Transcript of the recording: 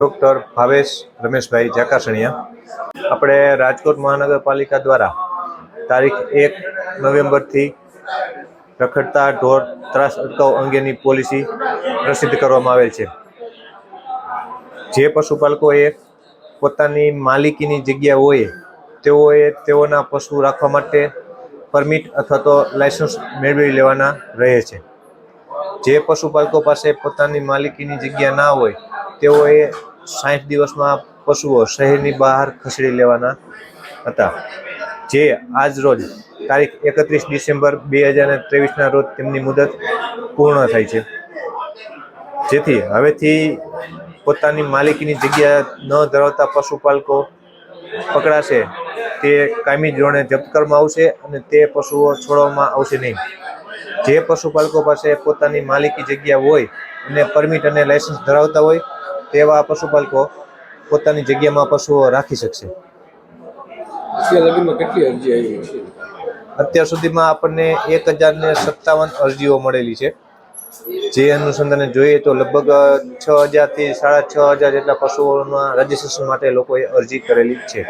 Doctor Bhavesh Rameshbhai ચાકાસણિયા આપણે રાજકોટ મહાનગરપાલિકા દ્વારા તારીખ એક નવેમ્બરથી રખડતા ઢોર ત્રાસ અટકાવ અંગેની પોલિસી પ્રસિદ્ધ કરવામાં આવેલ છે. જે પશુપાલકોએ પોતાની માલિકીની જગ્યા હોય, તેઓએ તેઓના પશુ રાખવા માટે પરમિટ અથવા તો લાયસન્સ મેળવી લેવાના રહે છે. જે પશુપાલકો પાસે પોતાની માલિકીની જગ્યા ના હોય, તેઓએ સાઠ દિવસમાં પશુઓ શહેરની બહાર ખસેડી લેવાના હતા. જે આજ રોજ તારીખ એકત્રીસ ડિસેમ્બર બે હજાર ત્રેવીસના રોજ તેમની મુદત પૂર્ણ થાય છે. જેથી હવેથી પોતાની માલિકીની જગ્યા ન ધરાવતા પશુપાલકો પકડાશે તે કાયમી ધોરણે જપ્ત કરવામાં આવશે અને તે પશુઓ છોડવામાં આવશે નહીં. જે પશુપાલકો પાસે પોતાની માલિકી જગ્યા હોય અને પરમિટ અને લાયસન્સ ધરાવતા હોય તેવા પશુપાલકો પોતાની જગ્યામાં પશુઓ રાખી શકશે. અત્યાર કેટલી અરજી અત્યાર સુધીમાં આપણને એક હજાર ને સત્તાવન અરજીઓ મળેલી છે. જે અનુસંધાને જોઈએ તો લગભગ છ હજારથી સાડા છ હજાર જેટલા પશુઓના રજીસ્ટ્રેશન માટે લોકોએ અરજી કરેલી છે.